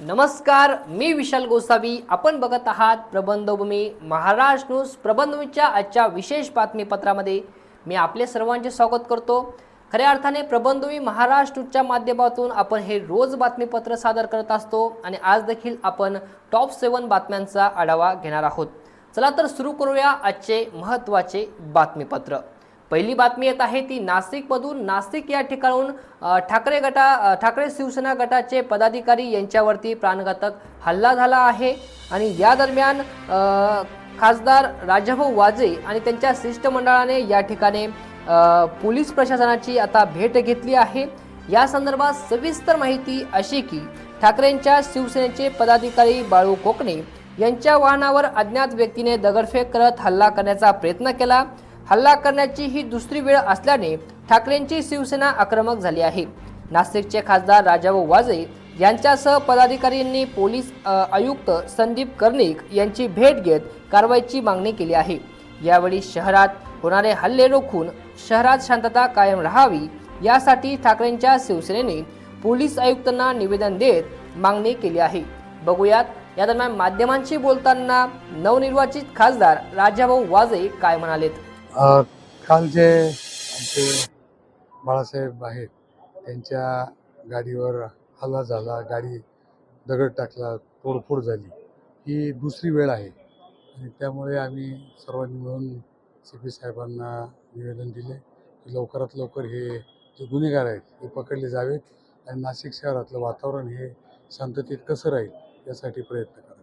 नमस्कार मी विशाल गोसावी. आपण बघत आहात प्रबंधभूमी महाराष्ट्र न्यूज प्रबंधभूमीच्या आजच्या विशेष बातमीपत्रामध्ये. मी आपले सर्वांचे स्वागत करतो. खऱ्या अर्थाने प्रबंधभूमी महाराष्ट्र न्यूजच्या माध्यमातून आपण हे रोज बातमीपत्र सादर करत असतो आणि आज देखील आपण टॉप सेवन बातम्यांचा आढावा घेणार आहोत. चला तर सुरू करूया आजचे महत्त्वाचे बातमीपत्र. पहिली बातमी येत आहे ती नाशिकमधून. नाशिक या ठिकाणून ठाकरे गटा ठाकरे शिवसेना गटाचे पदाधिकारी यांच्यावरती प्राणघातक हल्ला झाला आहे. आणि या दरम्यान खासदार राजाभाऊ वाजे आणि त्यांच्या शिष्टमंडळाने या ठिकाणी पोलीस प्रशासनाची आता भेट घेतली आहे. या संदर्भात सविस्तर माहिती अशी की ठाकरेंच्या शिवसेनेचे पदाधिकारी बाळू कोकणे यांच्या वाहनावर अज्ञात व्यक्तीने दगडफेक करत हल्ला करण्याचा प्रयत्न केला. हल्ला करण्याची ही दुसरी वेळ असल्याने ठाकरेंची शिवसेना आक्रमक झाली आहे. नाशिकचे खासदार राजाभाऊ वाजे यांच्यासह पदाधिकाऱ्यांनी पोलीस आयुक्त संदीप कर्णिक यांची भेट घेत कारवाईची मागणी केली आहे. यावेळी शहरात होणारे हल्ले रोखून शहरात शांतता कायम राहावी यासाठी ठाकरेंच्या शिवसेनेने पोलीस आयुक्तांना निवेदन देत मागणी केली आहे. बघूयात या दरम्यान माध्यमांशी बोलताना नवनिर्वाचित खासदार राजाभाऊ वाजे काय म्हणालेत. काल जे आमचे बाळासाहेब आहेत त्यांच्या गाडीवर हल्ला झाला गाडी दगड टाकला तोडफोड झाली. ही दुसरी वेळ आहे. आणि त्यामुळे आम्ही सर्वांनी मिळून सी पी साहेबांना निवेदन दिले की लवकरात लवकर हे जे गुन्हेगार आहेत ते पकडले जावेत आणि नाशिक शहरातलं वातावरण हे शांततेत कसं राहील यासाठी प्रयत्न करा.